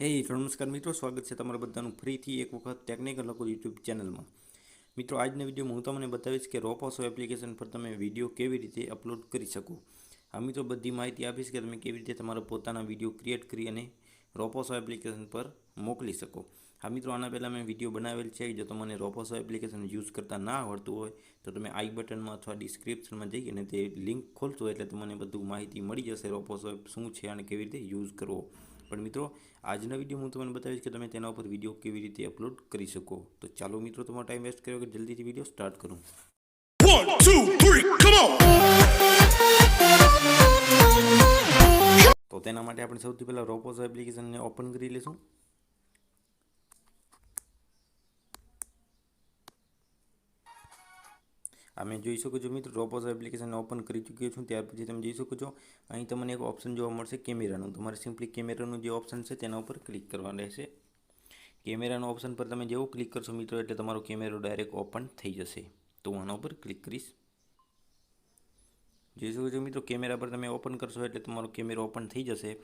હે નમસ્કાર મિત્રો, સ્વાગત છે તમારા બધાનું ફરીથી એક વખત ટેકનિકલ લખો યુટ્યુબ ચેનલમાં મિત્રો, આજના વિડીયોમાં હું તમને બતાવીશ કે રોપોસો એપ્લિકેશન પર તમે વીડિયો કેવી રીતે અપલોડ કરી શકો. આ મિત્રો, બધી માહિતી આપીશ કે તમે કેવી રીતે તમારા પોતાના વીડિયો ક્રિએટ કરી અને રોપોસો એપ્લિકેશન પર મોકલી શકો. આ મિત્રો, આના પહેલાં મેં વીડિયો બનાવેલ છે. જો તમને રોપોસો એપ્લિકેશન યુઝ કરતા ના આવડતું હોય, તો તમે આઈ બટનમાં અથવા ડિસ્ક્રિપ્શનમાં જઈ અને તે લિંક ખોલશો એટલે તમને બધું માહિતી મળી જશે રોપોસો શું છે અને કેવી રીતે યુઝ કરવો. પણ મિત્રો આજના વીડિયો હું તમને બતાવીશ કે તમે તેના ઉપર વીડિયો કેવી રીતે અપલોડ કરી શકો. તો ચાલો મિત્રો તમારો ટાઈમ વેસ્ટ કર્યો કે જલ્દીથી વીડિયો સ્ટાર્ટ કરું. One, two, three, come on! તો તેના માટે આપણે સૌથી પહેલાં રોપોઝ એપ્લિકેશનને ઓપન કરી લઈશું. આ મેં જોઈ શકો છો મિત્રો રોપોઝો એપ્લિકેશન ઓપન કરી ચૂક્યો છું. ત્યાર પછી તમે જોઈ શકો છો, અહીં તમને એક ઓપ્શન જોવા મળશે, કેમેરાનું. તમારે સિમ્પલી કેમેરાનું જે ઓપ્શન છે, તેના ઉપર ક્લિક કરવાનું રહેશે. કેમેરાનો ઓપ્શન પર તમે જેવું ક્લિક કરશો મિત્રો, એટલે તમારો કેમેરો ડાયરેક્ટ ઓપન થઈ જશે. તો હું આના ઉપર ક્લિક કરીશ. જોઈ શકો છો મિત્રો, કેમેરા પર તમે ઓપન કરશો એટલે તમારો કેમેરો ઓપન થઈ જશે.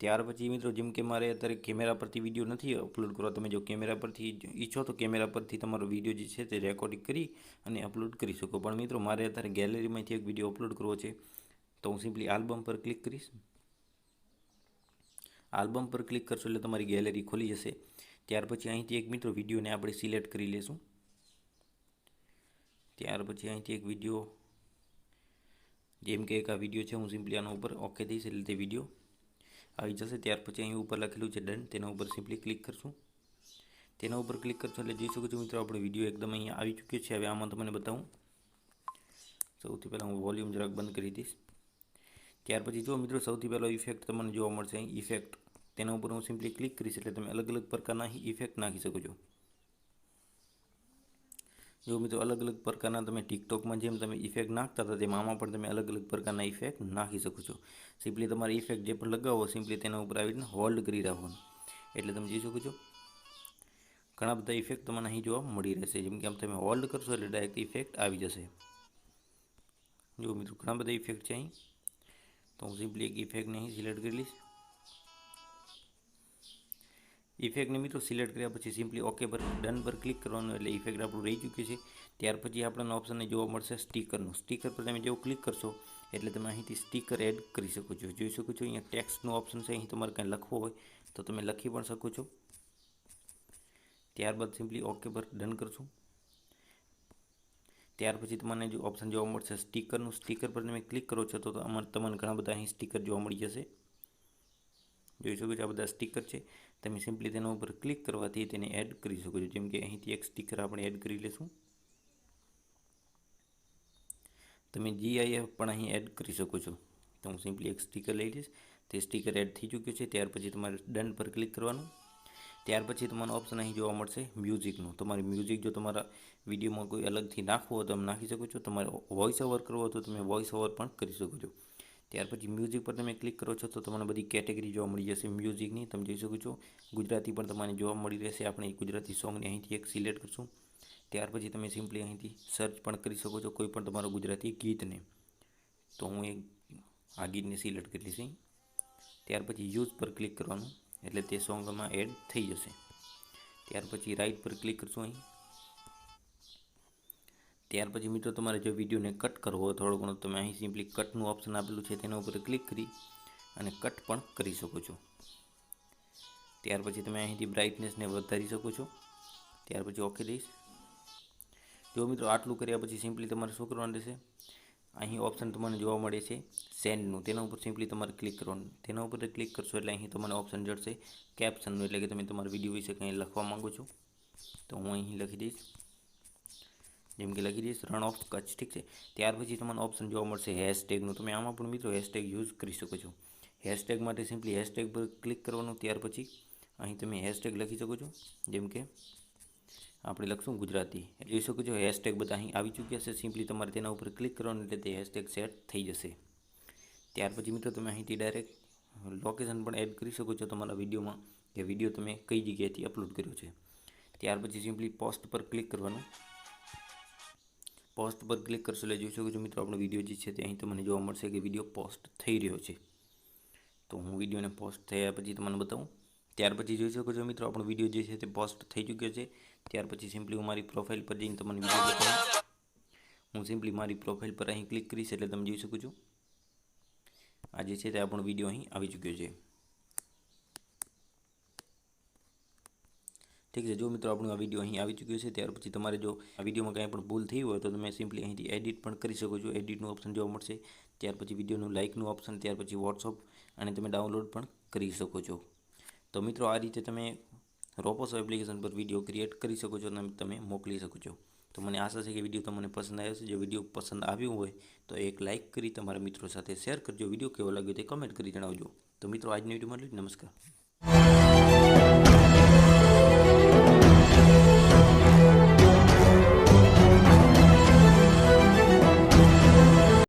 ત્યાર પછી મિત્રો જેમ કે મારે અત્યારે કેમેરા પરથી વીડિયો નથી અપલોડ કરવા, તમે જો કેમેરા પરથી ઈચ્છો તો કેમેરા પરથી તમારો વીડિયો જે છે તે રેકોર્ડિંગ કરી અને અપલોડ કરી શકો. પણ મિત્રો મારે અત્યારે ગેલેરીમાંથી એક વીડિયો અપલોડ કરવો છે, તો હું સિમ્પલી આલ્બમ પર ક્લિક કરીશ. આલ્બમ પર ક્લિક કરશો એટલે તમારી ગેલેરી ખોલી જશે. ત્યાર પછી અહીંથી એક મિત્રો વિડીયોને આપણે સિલેક્ટ કરી લેશું. ત્યાર પછી અહીંથી એક વીડિયો, જેમ કે એક આ વીડિયો છે, હું સિમ્પલી આના ઉપર ઓકે દઈશ એટલે તે વીડિયો આવી જશે. ત્યાર પછી અહીં ઉપર લખેલું છે ડન. તેના ઉપર સિમ્પલી ક્લિક કરશું. તેના ઉપર ક્લિક કરશો એટલે જોઈ શકો છો મિત્રો આપણો વીડિયો એકદમ અહીંયા આવી ચૂક્યો છે. હવે આમાં તમને બતાવું. સૌથી પહેલાં હું વોલ્યુમ જરાક બંધ કરી દઈશ. ત્યાર પછી જો મિત્રો, સૌથી પહેલો ઇફેક્ટ તમને જોવા મળશે અહીં. ઇફેક્ટ તેના ઉપર હું સિમ્પલી ક્લિક કરીશ એટલે તમે અલગ અલગ પ્રકારના ઇફેક્ટ નાખી શકો છો. જો મિત્રો અલગ અલગ પ્રકારના તમે ટિકટોકમાં જેમ તમે ઇફેક્ટ નાખતા હતા, તેમ પણ તમે અલગ અલગ પ્રકારના ઇફેક્ટ નાખી શકો છો. સિમ્પલી તમારે ઇફેક્ટ જે પણ લગાવો સિમ્પલી તેના ઉપર આવી રીતના હોલ્ડ કરી રાખવાનું. એટલે તમે જોઈ શકો છો, ઘણા બધા ઇફેક્ટ તમને અહીં જોવા મળી રહેશે. જેમ કે આમ તમે હોલ્ડ કરશો એટલે ડાયરેક્ટ ઇફેક્ટ આવી જશે. જો મિત્રો, ઘણા બધા ઇફેક્ટ છે અહીં. તો હું સિમ્પલી એક ઇફેક્ટને અહીં સિલેક્ટ કરી લઈશ. ઇફેક્ટને મિત્રો સિલેક્ટ કર્યા પછી સિમ્પલી ઓકે પર ડન પર ક્લિક કરવાનું એટલે ઇફેક્ટ આપણું રહી ચૂક્યું છે. ત્યાર પછી આપણને ઓપ્શનને જોવા મળશે સ્ટીકરનું સ્ટીકર પર તમે જેવું ક્લિક કરશો એટલે તમે અહીંથી સ્ટીકર એડ કરી શકો છો. જોઈ શકો છો અહીંયા ટેક્સ્ટનું ઓપ્શન છે. અહીં તમારે કંઈ લખવું હોય તો તમે લખી પણ શકો છો. ત્યારબાદ સિમ્પલી ઓકે પર ડન કરશું. ત્યાર પછી તમને જો ઓપ્શન જોવા મળશે સ્ટીકરનું સ્ટીકર પર તમે ક્લિક કરો છો તો તમારે તમને ઘણા બધા અહીં સ્ટીકર જોવા મળી જશે. જોઈ શકો છો આ બધા સ્ટીકર છે. તમે સિમ્પલી તેના ઉપર ક્લિક કરવાથી તેને એડ કરી શકો છો. જેમ કે અહીંથી એક સ્ટીકર આપણે એડ કરી લઈશું તમે જીઆઈએફ પણ અહીં એડ કરી શકો છો. તો હું સિમ્પલી એક સ્ટીકર લઈ લઈશ. તે સ્ટીકર એડ થઈ ચૂક્યું છે. ત્યાર પછી તમારે ડન પર ક્લિક કરવાનું. ત્યાર પછી તમારો ઓપ્શન અહીં જોવા મળશે મ્યુઝિકનું તમારે મ્યુઝિક જો તમારા વિડીયોમાં કોઈ અલગથી નાખવું હોય તો નાખી શકો છો. તમારે વોઇસ ઓવર કરવો હોય તો તમે વોઇસ ઓવર પણ કરી શકો છો. ત્યાર પછી મ્યુઝિક પર તમે ક્લિક કરો છો તો તમને બધી કેટેગરી જોવા મળી જશે. મ્યુઝિકની તમે જોઈ શકો છો. ગુજરાતી પણ તમને જોવા મળી રહેશે. આપણે ગુજરાતી સોંગને અહીંથી એક સિલેક્ટ કરશું. ત્યાર પછી તમે સિમ્પલી અહીંથી સર્ચ પણ કરી શકો છો કોઈ પણ તમારું ગુજરાતી ગીતને તો હું એક આ ગીતને સિલેક્ટ કરી લઈશ ત્યાર પછી યુઝ પર ક્લિક કરવાનું. એટલે તે સોંગમાં એડ થઈ જશે. ત્યાર પછી રાઈટ પર ક્લિક કરશું અહીં. ત્યાર પછી મિત્રો તમારે જો વિડીયોને કટ કરવો હોય થોડો ઘણો તમે અહીં સિમ્પલી કટનું ઓપ્શન આપેલું છે, તેના ઉપર ક્લિક કરી અને કટ પણ કરી શકો છો. ત્યાર પછી તમે અહીંથી બ્રાઇટનેસને વધારી શકો છો. ત્યાર પછી ઓકે દઈશ. જો મિત્રો આટલું કર્યા પછી સિમ્પલી તમારે શું કરવાનું રહેશે? અહીં ઓપ્શન તમને જોવા મળે છે સેન્ડનું તેના ઉપર સિમ્પલી તમારે ક્લિક કરવાનું. તેના ઉપર ક્લિક કરશો એટલે અહીં તમને ઓપ્શન જડશે કેપ્શનનું એટલે કે તમે તમારા વીડિયો વિશે કંઈ લખવા માગો છો, તો હું અહીં લખી દઈશ. જેમ કે લખી દઈશ રણ ઓફ કચ્છ ઠીક છે? ત્યાર પછી તમને ઓપ્શન જોવા મળશે હેશટેગનું તમે આમાં પણ મિત્રો હેશટેગ યુઝ કરી શકો છો. હેશટેગ માટે સિમ્પલી હેશટેગ પર ક્લિક કરવાનું, ત્યાર પછી અહીં તમે હેશટેગ લખી શકો છો. જેમ કે આપણે લખશું ગુજરાતી. જોઈ શકો છો હેશટેગ બધા અહીં આવી ચૂક્યા છે. સિમ્પલી તમારે તેના ઉપર ક્લિક કરવાનું એટલે તે હેશટેગ સેટ થઈ જશે. ત્યાર પછી મિત્રો તમે અહીંથી ડાયરેક્ટ લોકેશન પણ એડ કરી શકો છો તમારા વિડીયોમાં, કે વીડિયો તમે કઈ જગ્યાએથી અપલોડ કર્યો છે. ત્યાર પછી સિમ્પલી પોસ્ટ પર ક્લિક કરવાનું. પોસ્ટ પર ક્લિક કરશો એટલે જોઈ શકો છો મિત્રો આપણો વીડિયો જે છે તે અહીં તમને જોવા મળશે કે વીડિયો પોસ્ટ થઈ રહ્યો છે. તો હું વિડીયોને પોસ્ટ થયા પછી તમને બતાવું. ત્યાર પછી જોઈ શકો છો મિત્રો આપણો વીડિયો જે છે તે પોસ્ટ થઈ ચૂક્યો છે. ત્યાર પછી સિમ્પલી હું મારી પ્રોફાઇલ પર જઈને તમને વીડિયો બતાવું. હું સિમ્પલી મારી પ્રોફાઇલ પર અહીં ક્લિક કરીશ એટલે તમે જોઈ શકો છો. આ જે છે તે આપણો વીડિયો અહીં આવી ચૂક્યો છે. ઠીક છે, જો મિત્રો આપણો આ વીડિયો અહીં આવી ચૂક્યો છે, ત્યાર પછી તમારે જો આ વિડીયોમાં કાંઈ પણ ભૂલ થઈ હોય તો તમે સિમ્પલી અહીંથી એડિટ પણ કરી શકો છો. એડિટનું ઓપ્શન જોવા મળશે. ત્યાર પછી વિડીયોનું લાઇકનું ઓપ્શન ત્યાર પછી વોટ્સઅપ અને તમે ડાઉનલોડ પણ કરી શકો છો. તો મિત્રો આ રીતે તમે રોપોસો એપ્લિકેશન પર વીડિયો ક્રિએટ કરી શકો છો અને તમે મોકલી શકો છો. તો મને આશા છે કે વીડિયો તમને પસંદ આવ્યો છે જો વીડિયો પસંદ આવ્યો હોય તો એક લાઇક કરી તમારા મિત્રો સાથે શેર કરજો. વીડિયો કેવો લાગ્યો તે કમેન્ટ કરી જણાવજો. તો મિત્રો, આજની વીડિયો મળી નમસ્કાર.